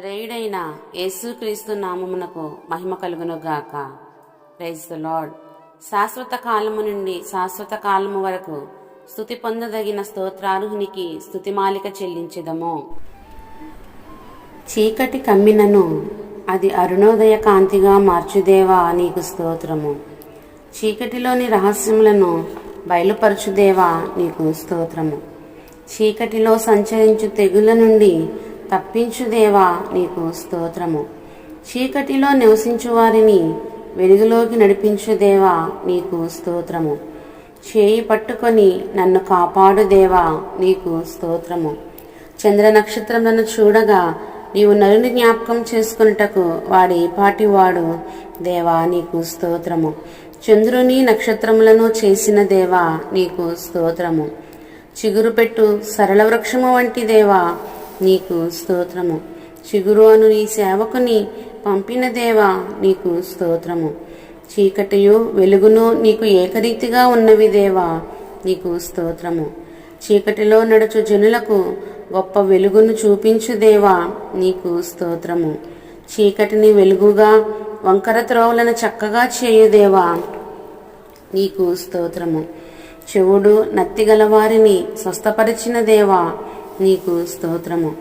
శ్రేయుడైన యేసుక్రీస్తు నామమునకు మహిమ కలుగును గాక. Praise the lord. శాశ్వత కాలము నుండి శాశ్వత కాలము వరకు స్థుతి పొందదగిన స్తోత్రార్హునికి స్థుతిమాలిక చెల్లించదము. చీకటి కమ్మినను అది అరుణోదయ కాంతిగా మార్చుదేవా నీకు స్తోత్రము. చీకటిలోని రహస్యములను బయలుపరచుదేవా నీకు స్తోత్రము. చీకటిలో సంచరించు తెగుల నుండి తప్పించుదేవా నీకు స్తోత్రము. చీకటిలో నివసించు వారిని వెలుగులోకి నడిపించుదేవా నీకు స్తోత్రము. చేయి పట్టుకొని నన్ను కాపాడు దేవా నీకు స్తోత్రము. చంద్ర నక్షత్రములను చూడగా నీవు నరుని జ్ఞాపకం చేసుకున్నటకు వాడి పాటివాడు దేవా నీకు స్తోత్రము. చంద్రుని నక్షత్రములను చేసిన దేవా నీకు స్తోత్రము. చిగురు పెట్టు సరళ వృక్షము వంటి దేవా నీకు స్తోత్రము. చిగురు అను నీ సేవకుని పంపిన దేవా నీకు స్తోత్రము. చీకటియు వెలుగును నీకు ఏకరీతిగా ఉన్నవి దేవా నీకు స్తోత్రము. చీకటిలో నడుచు జనులకు గొప్ప వెలుగును చూపించు దేవా నీకు స్తోత్రము. చీకటిని వెలుగుగా వంకర త్రోవలను చక్కగా చేయుదేవా నీకు స్తోత్రము. చెవుడు నత్తిగల వారిని స్వస్థపరిచిన దేవా నీకు స్తోత్రము.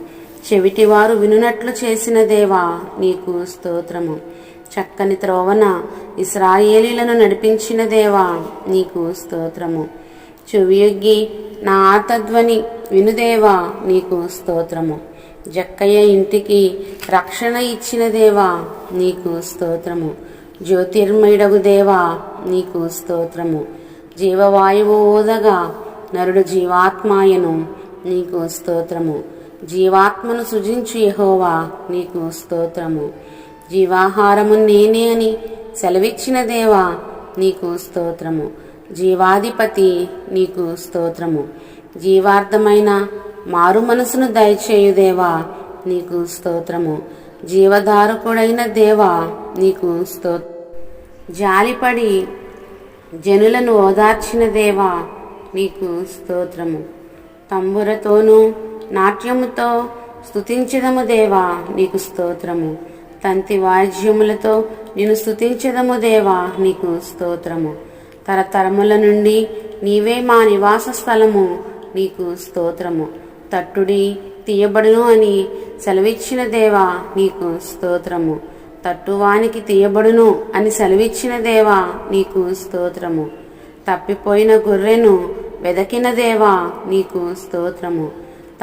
చెవిటివారు వినునట్లు చేసిన దేవా నీకు స్తోత్రము. చక్కని త్రోవన ఇస్రాయేలీలను నడిపించిన దేవా నీకు స్తోత్రము. చెవియొగ్గి నా ఆతధ్వని వినుదేవా నీకు స్తోత్రము. జక్కయ్య ఇంటికి రక్షణ ఇచ్చిన దేవా నీకు స్తోత్రము. జ్యోతిర్మయుడగు దేవా నీకు స్తోత్రము. జీవవాయువు ఓదగా నరుడు జీవాత్మాయను నీకు స్తోత్రము. జీవాత్మను సృజించు యహోవా నీకు స్తోత్రము. జీవాహారము నేనే అని సెలవిచ్చిన దేవా నీకు స్తోత్రము. జీవాధిపతి నీకు స్తోత్రము. జీవార్థమైన మారు మనసును దయచేయుదేవా నీకు స్తోత్రము. జీవధారకుడైన దేవా నీకు sto జాలిపడి జనులను ఓదార్చిన దేవా నీకు స్తోత్రము. తంబురతోనూ నాట్యముతో స్థుతించదము దేవా నీకు స్తోత్రము. తంతి వాయిద్యములతో నేను స్తుతించదము దేవా నీకు స్తోత్రము. తరతరముల నుండి నీవే మా నివాస స్థలము నీకు స్తోత్రము. తట్టుడి తీయబడును అని సెలవిచ్చిన దేవా నీకు స్తోత్రము. తట్టువానికి తీయబడును అని సెలవిచ్చిన దేవా నీకు స్తోత్రము. తప్పిపోయిన గొర్రెను వెదకిన దేవా నీకు స్తోత్రము.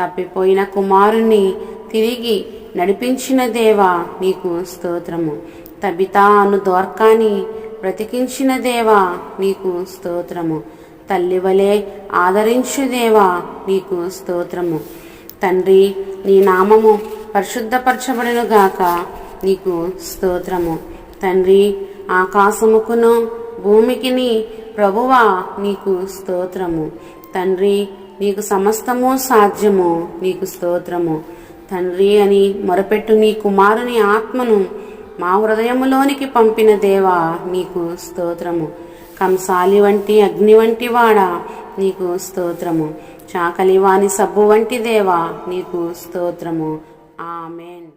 తప్పిపోయిన కుమారుణ్ణి తిరిగి నడిపించిన దేవా నీకు స్తోత్రము. తబితా అను దోర్కాని బ్రతికించిన దేవా నీకు స్తోత్రము. తల్లి వలె ఆదరించు దేవా నీకు స్తోత్రము. తండ్రి నీ నామము పరిశుద్ధపరచబడును గాక నీకు స్తోత్రము. తండ్రి ఆకాశముకును భూమికిని ప్రభువా నీకు స్తోత్రము. తండ్రి నీకు సమస్తము సాధ్యము నీకు స్తోత్రము. తండ్రి అని మొరపెట్టు నీ కుమారుని ఆత్మను మా హృదయములోనికి పంపిన దేవా నీకు స్తోత్రము. కంసాలి వంటి అగ్ని వంటి వాడా నీకు స్తోత్రము. చాకలివాని సబ్బు వంటి దేవా నీకు స్తోత్రము. ఆమెన్.